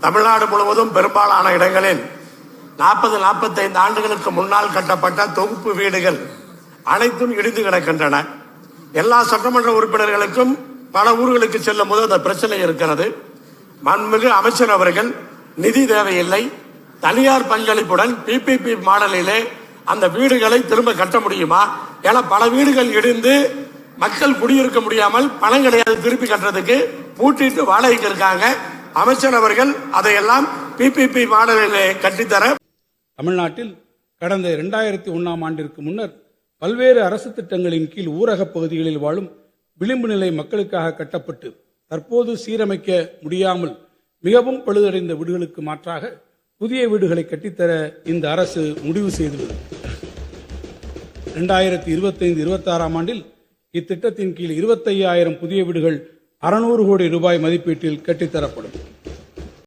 தமிழ்நாடு முழுவதும் பெரும்பாலான இடங்களில் நாற்பது நாற்பத்தைந்து ஆண்டுகளுக்கு முன்னால் கட்டப்பட்ட தொகுப்பு வீடுகள் அனைத்தும் இடிந்து கிடக்கின்றன. எல்லா சட்டமன்ற உறுப்பினர்களுக்கும் பல ஊர்களுக்கு செல்லும் போது அந்த பிரச்சனை இருக்கிறது. மண்மிகு அமைச்சர் அவர்கள் நிதி தேவையில்லை. தனியார் பங்களிப்புடன் பிபிபி மாடலிலே அந்த வீடுகளை திரும்ப கட்ட முடியுமா? ஏன்னா பல வீடுகள் இடிந்து மக்கள் குடியிருக்க முடியாமல் பணம் கிடையாது திருப்பி கட்டுறதுக்கு பூட்டிட்டு வாடகைக்கு இருக்காங்க. அமைச்சர் அவர்கள் அதையெல்லாம் பிபிபி மாடலிலே கட்டித்தர தமிழ்நாட்டில் கடந்த இரண்டாயிரத்தி ஒன்றாம் ஆண்டிற்கு முன்னர் பல்வேறு அரசு திட்டங்களின் கீழ் ஊரகப் பகுதிகளில் வாழும் விளிம்பு நிலை மக்களுக்காக கட்டப்பட்டு தற்போது சீரமைக்க முடியாமல் மிகவும் பழுதடைந்த வீடுகளுக்கு மாற்றாக புதிய வீடுகளை கட்டித்தர இந்த அரசு முடிவு செய்துள்ளது. இரண்டாயிரத்தி இருபத்தைந்து இருபத்தாறாம் ஆண்டில் இத்திட்டத்தின் கீழ் இருபத்தையாயிரம் புதிய வீடுகள் அறுநூறு கோடி ரூபாய் மதிப்பீட்டில் கட்டித்தரப்படும்.